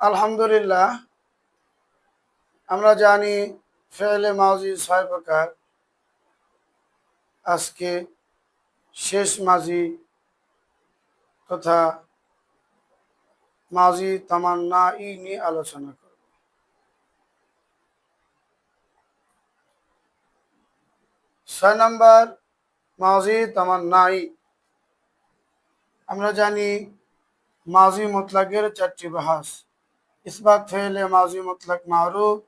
আলহামদুলিল্লাহ, আমরা জানি ফেলে মাউজি ছয় প্রকার। আজকে শেষ মাঝি তথা মাঝি তামান্না ই নিয়ে আলোচনা করব। ছয় নম্বর মাঝি তামান্না ই। আমরা জানি মাঝি মুতলাকের চারটি বাহাস। ইসবাত ফেলে মাঝি মুতলাক মারুফ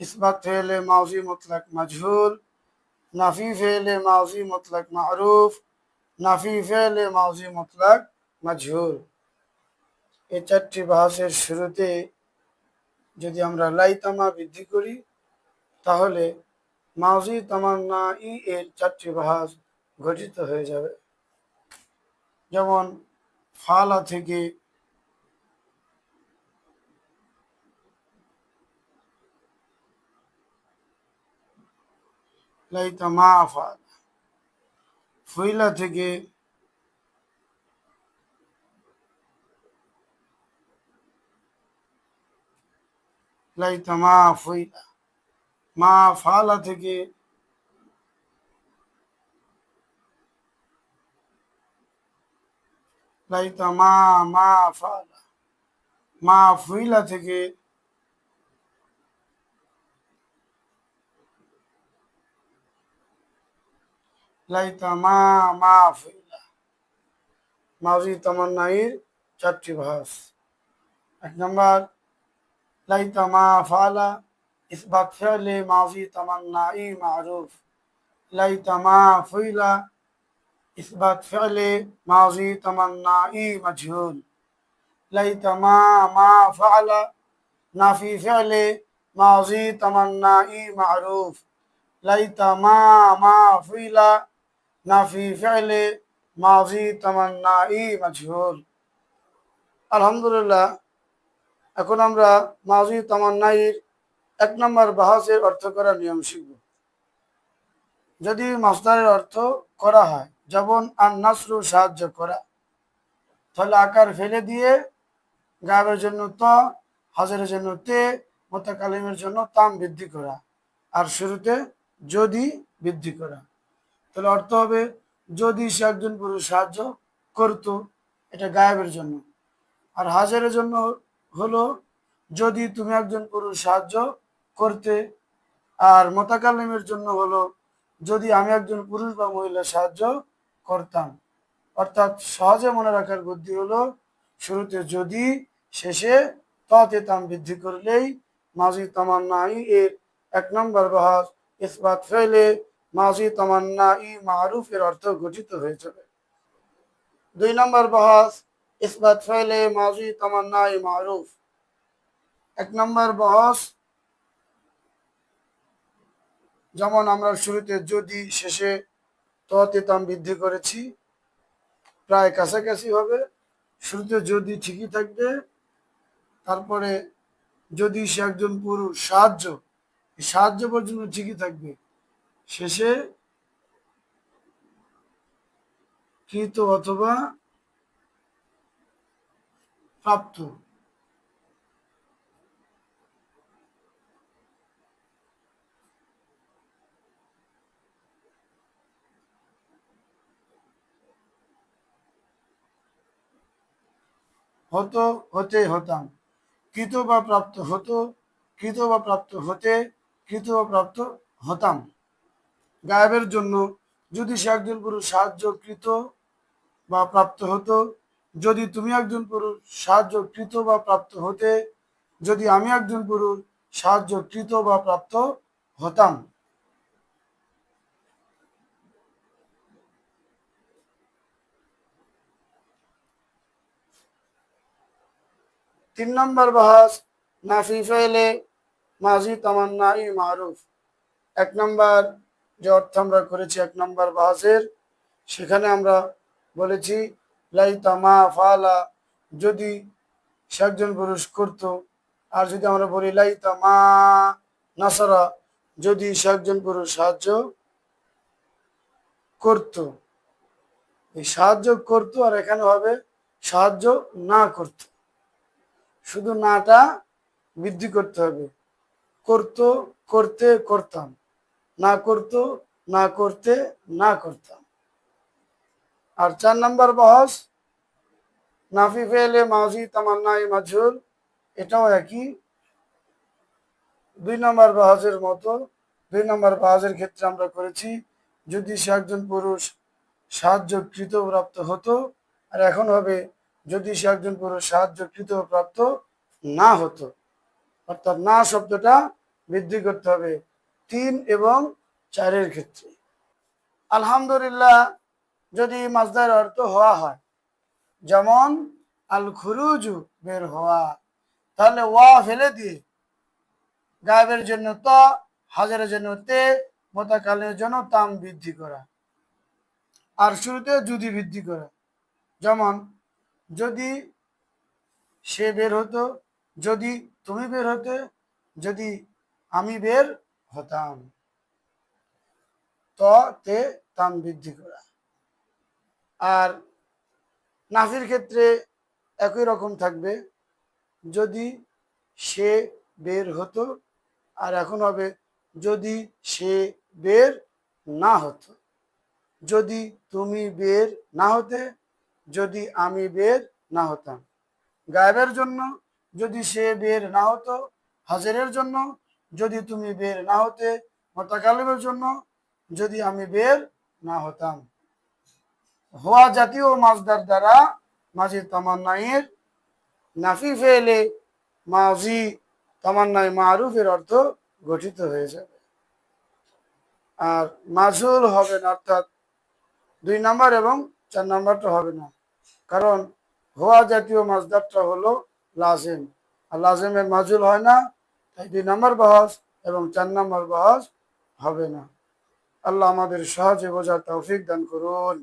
ইসবাত ফেলে মাঝি মুতলাক মজহুল নাফি ফেলে মাঝি মুতলাক মারুফ নাফি ফেলে মাঝি মুতলাক মজহুল এই চারটি বাহাসের শুরুতে যদি আমরা লাইতামা বৃদ্ধি করি তাহলে মাউজি তামান্না ই এর চারটি বাহাস গঠিত হয়ে যাবে যেমন ফালা থেকে লাইতা মা ফাল ফুইলা থেকে লাইতা মা ফুইলা। মা ফালা থেকে লাইতা মা মা ফালা। মা ফুইলা থেকে লাইতা মা মাফ মাউজি তামান্নাইর চারটি ভাস এক নম্বর লাইতা মা ফালা ইসবাত ফেলে মাউজি তামান্নাই মারুফ লাইতা মা ফুইলা ইসবাত ফেলে মাউজি তামান্নাই মজহুল লাইতা মা মা ফালা নাফি ফেলে মাউজি তামান্নাই মারুফ লাইতা মা মা ফুইলা না ফি ফেলে মাজি তামান্না ই মাঝুর আলহামদুলিল্লাহ, এখন আমরা মাজি তামান্নাইর এক নম্বর বাহাসের অর্থ করার নিয়ম শিখব। যদি মাস্টারের অর্থ করা হয় যেমন আর নাসরু সাহায্য করা, তাহলে আকার ফেলে দিয়ে গায়ের জন্য ত হাজারের জন্য তে, মোতাকালিমের জন্য তাম বৃদ্ধি করা। আর শুরুতে যদি বৃদ্ধি করা। তাহলে অর্থ হবে যদি সে একজন পুরুষ সাহায্য করতো, এটা গায়েবের জন্য। আর হাজারের জন্য হলো যদি তুমি একজন পুরুষ সাহায্য করতে, আর মোতাকালিমের জন্য হলো যদি আমি একজন পুরুষ বা মহিলা সাহায্য করতাম। অর্থাৎ সহজে মনে রাখার বুদ্ধি হলো শুরুতে যদি, শেষে ততে তাম বৃদ্ধি করলেই মাঝি তামান্না ই এর এক নম্বর বাহাস ইসবাত ফেলে মাঝি তামান্না ই মারুফ এর অর্থ গঠিত হয়ে যাবে দুই নম্বর বাহাস, ইসবাত ফেলে মাঝি তামান্না ই মারুফ। এক নম্বর বহস, যেমন আমরা শুরুতে যদি শেষে ততে তাম বৃদ্ধি করেছি, প্রায় কাছাকাছি হবে। শুরুতে যদি ঠিকই থাকবে, তারপরে যদি সে একজন পুরুষ, সাহায্য সাহায্য পর্যন্ত ঠিকই থাকবে। শেষে কৃত অথবা প্রাপ্ত। হতো হতে হতাম। কৃত বা প্রাপ্ত হতো, কৃত বা প্রাপ্ত হতে, কৃত বা প্রাপ্ত হতাম। গায়েবের জন্য। যদি সে একজন পুরুষ সাহায্যকৃত বা প্রাপ্ত হতো, যদি তুমি একজন পুরুষ সাহায্যকৃত বা প্রাপ্ত হতে, যদি আমি একজন পুরুষ সাহায্যকৃত বা প্রাপ্ত হতাম। তিন নম্বর বাহাস, নাফি ফেলে মাঝি তামান্না মারুফ। এক নম্বর যে অর্থ আমরা করেছি এক নম্বর বাহাসের সেখানে আমরা বলেছি লাই তামা ফালা, যদি সে একজন পুরুষ করত, আর যদি আমরা বলি লাই তামা নাসারা, যদি সে একজন পুরুষ সাহায্য করত। এই সাহায্য করতো, আর এখানে হবে সাহায্য না করতো। শুধু নাটা বৃদ্ধি করতে হবে। করতো, করতে, করতাম। না করতো, না করতে, না করতাম। আর চার নাম্বার বহস, নাফি ফেলে মাজি তামান্নাই মাজহুল এটাও একই। দুই নম্বর বাহাজের মতো, দুই নম্বর বাহাজের ক্ষেত্রে আমরা করেছি, যদি সে একজন পুরুষ সাহায্যকৃত প্রাপ্ত হতো, আর এখন হবে যদি সে একজন পুরুষ সাহায্যকৃত প্রাপ্ত না হতো। অর্থাৎ না শব্দটা বৃদ্ধি করতে হবে। তিন এবং চারের ক্ষেত্রে। আলহামদুলিল্লাহ, যদি মাজদার অর্থ হওয়া হয়, যেমন আল খুরুজু বের হওয়া, তাহলে ওয়া ফেলে দিয়ে গায়েবের জন্য ত, হাজারের জন্য তে, মোতাকালের জন্য তাম বৃদ্ধি করা। আর শুরুতে যদি বৃদ্ধি করা, যেমন যদি সে বের হতো, যদি তুমি বের হতে, যদি আমি বের হতাম। ত তে তাম বৃদ্ধি করা। আর নাফির ক্ষেত্রে একই রকম থাকবে। যদি সে বের হতো, আর এখন হবে, যদি সে বের না হতো। যদি তুমি বের না হতে, যদি আমি বের না হতাম। গায়েবের জন্য যদি সে বের না হতো, হাজারের জন্য যদি তুমি বের না হতে মতাকালিমের জন্য যদি আমি বের না হতাম। হওয়া জাতীয় মাছদার দ্বারা মাঝি তামান্নাইয়ের নাফি ফেলে মাঝি তামান্নাই মারুফের অর্থ গঠিত হয়ে যাবে। আর মাজুল হবে না, অর্থাৎ দুই নাম্বার এবং চার নাম্বারটা হবে না। কারণ হওয়া জাতীয় মাছদারটা হলো লাজেম। আর লাজেমের মাজুল হয় না তাই দুই নম্বর বহস এবং চার নম্বর বহস হবে না। আল্লাহ আমাদের সহজে বোঝার তৌফিক দান করুন।